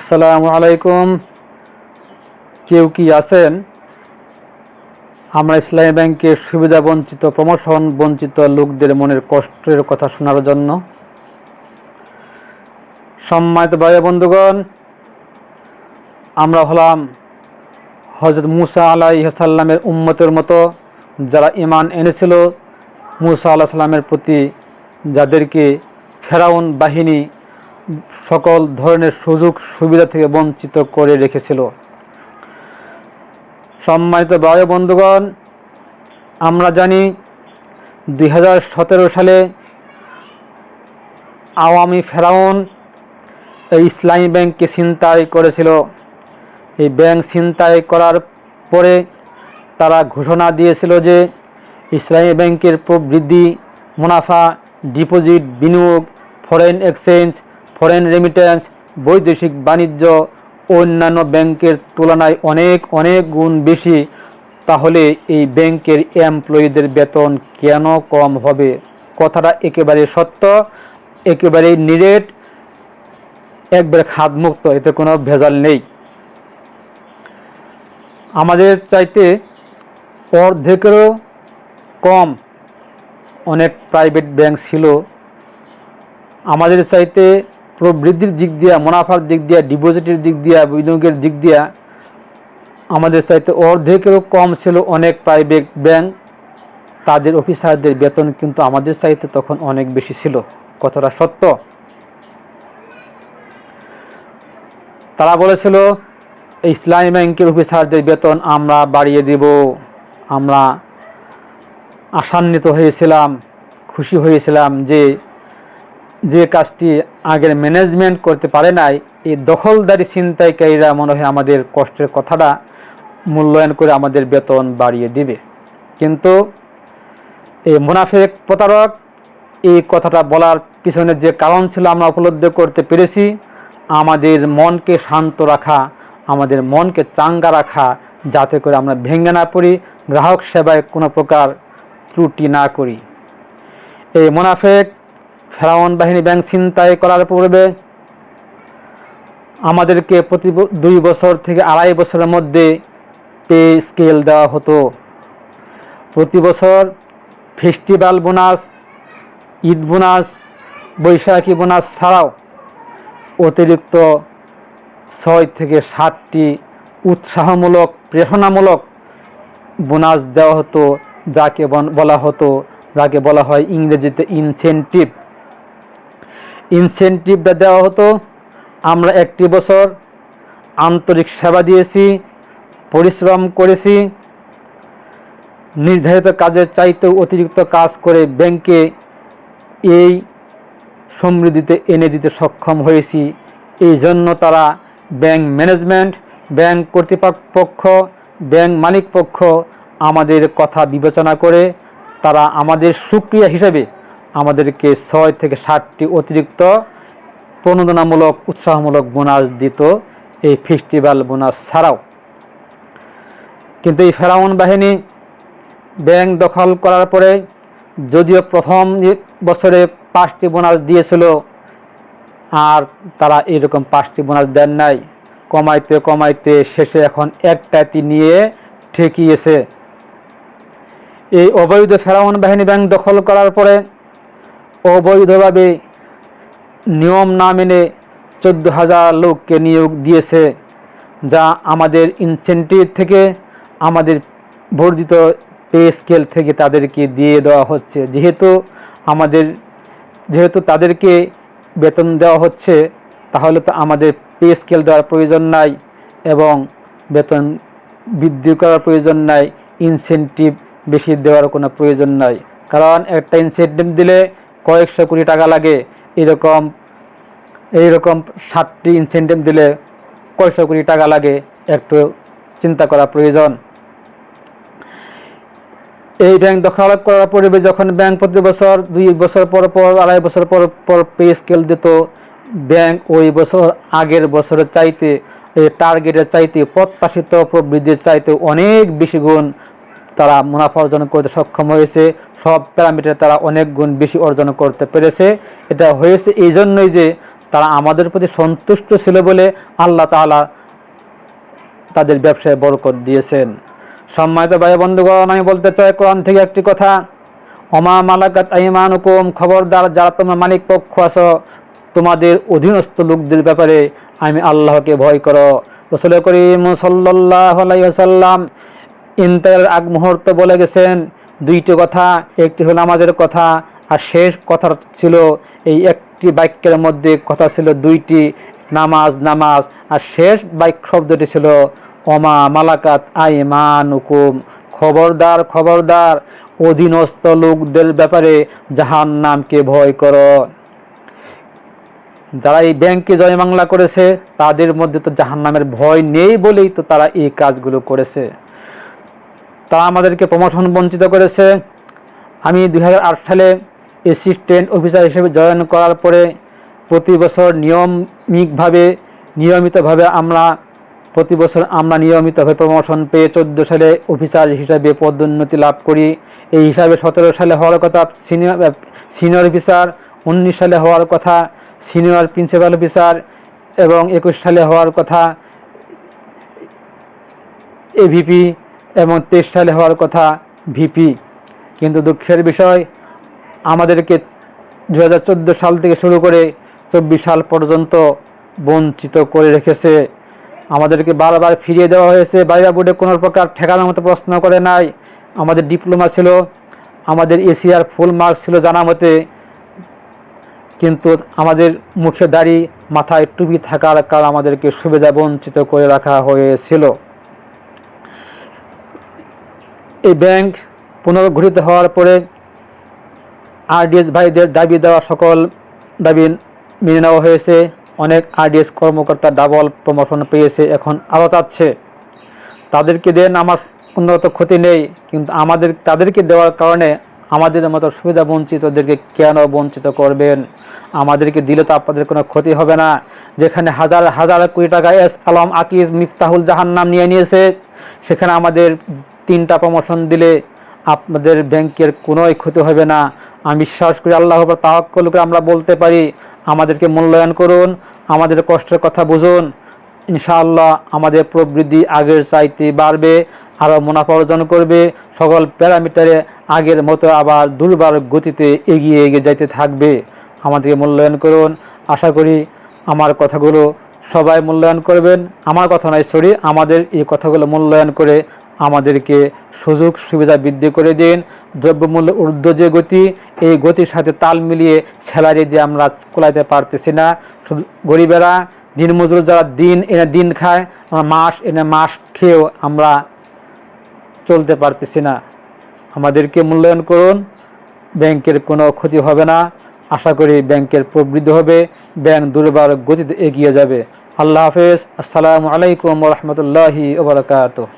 আসসালামু আলাইকুম। কেউ কি আছেন? আমরা ইসলামী ব্যাংকের সুবিধা বঞ্চিত, প্রমোশন বঞ্চিত লোকদের মনের কষ্টের কথা শোনার জন্য। সম্মানিত ভাই বন্ধুগণ, আমরা হলাম হজরত মুসা আলাইসাল্লামের উম্মতের মতো, যারা ইমান এনেছিল। মুসা আল্লাহ সাল্লামের প্রতি যাদেরকে ফেরাউন বাহিনী সকল ধরনের সুযোগ সুবিধা থেকে বঞ্চিত করে রেখেছিল। সম্মানিত বায়ু বন্ধুগণ, আমরা জানি দু হাজার সতেরো সালে আওয়ামী ফেরাউন এই ইসলামী ব্যাংককে ছিনতাই করেছিল। এই ব্যাংক ছিনতাই করার পরে তারা ঘোষণা দিয়েছিল যে ইসলামী ব্যাংকের প্রবৃদ্ধি, মুনাফা, ডিপোজিট, বিনিয়োগ, ফরেন এক্সচেঞ্জ ফরেন রেমিটেন্স বৈদেশিক বাণিজ্য, অন্যান্য ব্যাংকের তুলনায় অনেক অনেক গুণ বেশি। তাহলে এই ব্যাংকের এমপ্লয়ীদের বেতন কেন কম হবে? কথাটা একেবারে সত্য, একেবারে নিরেট, একবারে খাদমুক্ত এতে কোনো ভেজাল নেই। আমাদের চাইতে অর্ধেকেরও কম অনেক প্রাইভেট ব্যাংক ছিল। আমাদের চাইতে প্রবৃদ্ধির দিক দিয়া, মুনাফার দিক দিয়া ডিপোজিটের দিক দিয়া, বিনিয়োগের দিক দিয়া আমাদের চাইতে অর্ধেকেরও কম ছিল অনেক প্রাইভেট ব্যাংক তাদের অফিসারদের বেতন কিন্তু আমাদের চাইতে তখন অনেক বেশি ছিল। কথাটা সত্য। তারা বলেছিল ইসলামী ব্যাংকের অফিসারদের বেতন আমরা বাড়িয়ে দেব। আমরা আশান্বিত হয়েছিলাম, খুশি হয়েছিলাম যে যে কাজটি আগের ম্যানেজমেন্ট করতে পারে নাই, এই দখলদারি ছিনতাইকারীরা মনে হয় আমাদের কষ্টের কথাটা মূল্যায়ন করে আমাদের বেতন বাড়িয়ে দিবে। কিন্তু এই মুনাফেক প্রতারক, এই কথাটা বলার পিছনে যে কারণ ছিল আমরা উপলব্ধি করতে পেরেছি, আমাদের মনকে শান্ত রাখা, আমাদের মনকে চাঙ্গা রাখা, যাতে করে আমরা ভেঙে না পড়ি, গ্রাহক সেবায় কোনো প্রকার ত্রুটি না করি। এই মুনাফেক ফেরাউন বাহিনী ব্যাংক ছিনতাই করার পূর্বে আমাদেরকে প্রতি দুই বছর থেকে আড়াই বছরের মধ্যে পে স্কেল দেওয়া হতো। প্রতি বছর festival bonus, Eid bonus, Baishakhi bonus ছাড়াও অতিরিক্ত ছয় থেকে সাতটি উৎসাহমূলক, প্রেরণামূলক বোনাস দেওয়া হতো, যাকে বলা হতো, যাকে বলা হয় ইংরেজিতে ইনসেনটিভ ইনসেনটিভটা দেওয়া হতো। আমরা একটি বছর আন্তরিক সেবা দিয়েছি, পরিশ্রম করেছি। নির্ধারিত কাজের চাইতেও অতিরিক্ত কাজ করে ব্যাংকে এই সমৃদ্ধিতে এনে দিতে সক্ষম হয়েছি। এই জন্য তারা ব্যাংক ম্যানেজমেন্ট, ব্যাংক কর্তৃপক্ষ, ব্যাংক মালিক পক্ষ আমাদের কথা বিবেচনা করে তারা আমাদের সুক্রিয়া হিসেবে আমাদেরকে ছয় থেকে ষাটটি অতিরিক্ত প্রণোদনামূলক, উৎসাহমূলক বোনাস দিত এই ফেস্টিভ্যাল বোনাস ছাড়াও। কিন্তু এই ফেরাউন বাহিনী ব্যাংক দখল করার পরে যদিও প্রথম বছরে পাঁচটি বোনাস দিয়েছিল, আর তারা এরকম পাঁচটি বোনাস দেন নাই। কমাইতে কমাইতে শেষে এখন একটাতি নিয়ে ঠেকিয়েছে। এই অবৈধ ফেরাউন বাহিনী ব্যাংক দখল করার পরে অবৈধভাবে নিয়ম না মেনে চোদ্দ হাজার লোককে নিয়োগ দিয়েছে, যা আমাদের ইনসেন্টিভ থেকে, আমাদের বর্ধিত পে স্কেল থেকে তাদেরকে দিয়ে দেওয়া হচ্ছে। যেহেতু আমাদের, যেহেতু তাদেরকে বেতন দেওয়া হচ্ছে, তাহলে তো আমাদের পে স্কেল দেওয়ার প্রয়োজন নাই এবং বেতন বৃদ্ধি করার প্রয়োজন নাই ইনসেন্টিভ বেশি দেওয়ার কোনো প্রয়োজন নাই। কারণ একটা ইনসেন্টিভ দিলে কয়েকশো কোটি টাকা লাগে। এরকম, এইরকম সাতটি ইনসেন্টিভ দিলে কয়শো কোটি টাকা লাগে, একটু চিন্তা করা প্রয়োজন। এই ব্যাংক দখল করার পূর্বে যখন ব্যাংক প্রতি বছর দুই বছর পর পর, আড়াই বছর পর পর পে স্কেল দিত ব্যাংক ওই বছর আগের বছরের চাইতে টার্গেটের চাইতে প্রত্যাশিত প্রবৃদ্ধির চাইতে অনেক বেশি গুণ তারা মুনাফা অর্জন করতে সক্ষম হয়েছে। সব প্যারামিটার তারা অনেক গুণ বেশি অর্জন করতে পেরেছে। এটা হয়েছে এই জন্যই যে তারা আমাদের প্রতি সন্তুষ্ট ছিল বলে আল্লাহ তাআলা তাদের ব্যবসায় বরকত দিয়েছেন। সম্মানিত ভাই বন্ধুগণ, আমি বলতে চাই কোরআন থেকে একটি কথা। অমা মালাকাত আইমানুকুম, খবরদার যারা তোমার মালিক পক্ষ আছো, তোমাদের অধীনস্থ লোকদের ব্যাপারে আমি আল্লাহকে ভয় করো। রসুল করিম সাল্লাহ আলাইসাল্লাম ইন্তের আগ মুহূর্ত বলে গেছেন। দুইটি কথা, একটি হলো আমাদের কথা, আর শেষ কথা ছিল এই একটি বাক্যের মধ্যে কথা ছিল দুইটি, নামাজ নামাজ, আর শেষ বাক্য শব্দটি ছিল অমা মালাকাত আইমানুকুম। খবরদার খবরদার, অধীনস্থ লোকদের ব্যাপারে জাহান নামকে ভয় করো। যারা এই ব্যাংকে জয় বাংলা করেছে, তাদের মধ্যে তো জাহান নামের ভয় নেই বলেই তো তারা এই কাজগুলো করেছে। তারা আমাদেরকে প্রমোশন বঞ্চিত করেছে। আমি দু হাজার আট সালে অ্যাসিস্ট্যান্ট অফিসার হিসেবে জয়েন করার পরে প্রতি বছর নিয়মিকভাবে নিয়মিতভাবে আমরা, প্রতি বছর আমরা নিয়মিতভাবে প্রমোশন পেয়ে চোদ্দ সালে অফিসার হিসাবে পদোন্নতি লাভ করি। এই হিসাবে সতেরো সালে হওয়ার কথা সিনিয়র সিনিয়র অফিসার, উনিশ সালে হওয়ার কথা সিনিয়র প্রিন্সিপাল অফিসার এবং একুশ সালে হওয়ার কথা এভিপি এবং তেইশ সালে হওয়ার কথা ভিপি কিন্তু দুঃখের বিষয়, আমাদেরকে দু হাজার চোদ্দ সাল থেকে শুরু করে চব্বিশ সাল পর্যন্ত বঞ্চিত করে রেখেছে। আমাদেরকে বারবার ফিরিয়ে দেওয়া হয়েছে। বাইরা বোর্ডে কোনো প্রকার ঠেকানোর মতো প্রশ্ন করে নাই। আমাদের ডিপ্লোমা ছিল, আমাদের এশিয়ার ফুল মার্কস ছিল জানা মতে, কিন্তু আমাদের মুখে দাড়ি মাথায় টুপি থাকার কারণ আমাদেরকে সুবিধা বঞ্চিত করে রাখা হয়েছিল। এই ব্যাংক পুনর্গঠিত হওয়ার পরে আরডিএস ভাইদের দাবি দেওয়া সকল দাবি মেনে নেওয়া হয়েছে। অনেক আরডিএস কর্মকর্তা ডাবল প্রমোশন পেয়েছে, এখন আরও চাচ্ছে। তাদেরকে দেন আমার কোনো ক্ষতি নেই, কিন্তু আমাদের তাদেরকে দেওয়ার কারণে আমাদের মতো সুবিধা বঞ্চিতদেরকে কেন বঞ্চিত করবেন? আমাদেরকে দিলে তো আপনাদের কোনো ক্ষতি হবে না। যেখানে হাজার হাজার কোটি টাকা এস আলম আকিজ মিফতাহুল জাহান নাম নিয়ে নিয়েছে, সেখানে আমাদের তিনটা প্রমোশন দিলে আপনাদের ব্যাংকের কোনোই ক্ষতি হবে না। আমি বিশ্বাস করি আল্লাহ তাওয়াক্কল করে আমরা বলতে পারি, আমাদেরকে মূল্যায়ন করুন, আমাদের কষ্টের কথা বুঝুন। ইনশাআল্লাহ আমাদের প্রবৃদ্ধি আগের চাইতে বাড়বে আরও মুনাফা অর্জন করবে। সকল প্যারামিটারে আগের মতো আবার দুর্বার গতিতে এগিয়ে এগিয়ে যাইতে থাকবে। আমাদেরকে মূল্যায়ন করুন। আশা করি আমার কথাগুলো সবাই মূল্যায়ন করবেন। আমার কথা নয় সরি আমাদের এই কথাগুলো মূল্যায়ন করে আমাদেরকে সুযোগ সুবিধা বৃদ্ধি করে দিন, দ্রব্যমূল্য ঊর্ধ্ব যে গতি, এই গতির সাথে তাল মিলিয়ে স্যালারি দিয়ে আমরা কোলাইতে পারতেছি না। শুধু গরিবেরা, দিনমজুর যারা দিন এনে দিন খায় মাস এনে মাস খেয়েও আমরা চলতে পারতেছি না। আমাদেরকে মূল্যায়ন করুন, ব্যাংকের কোনো ক্ষতি হবে না। আশা করি ব্যাংকের প্রবৃদ্ধি হবে, ব্যাংক দুর্বার গতিতে এগিয়ে যাবে। আল্লাহ হাফেজ, আসসালামু আলাইকুম রহমতুল্লাহি ওবরাকাতুহ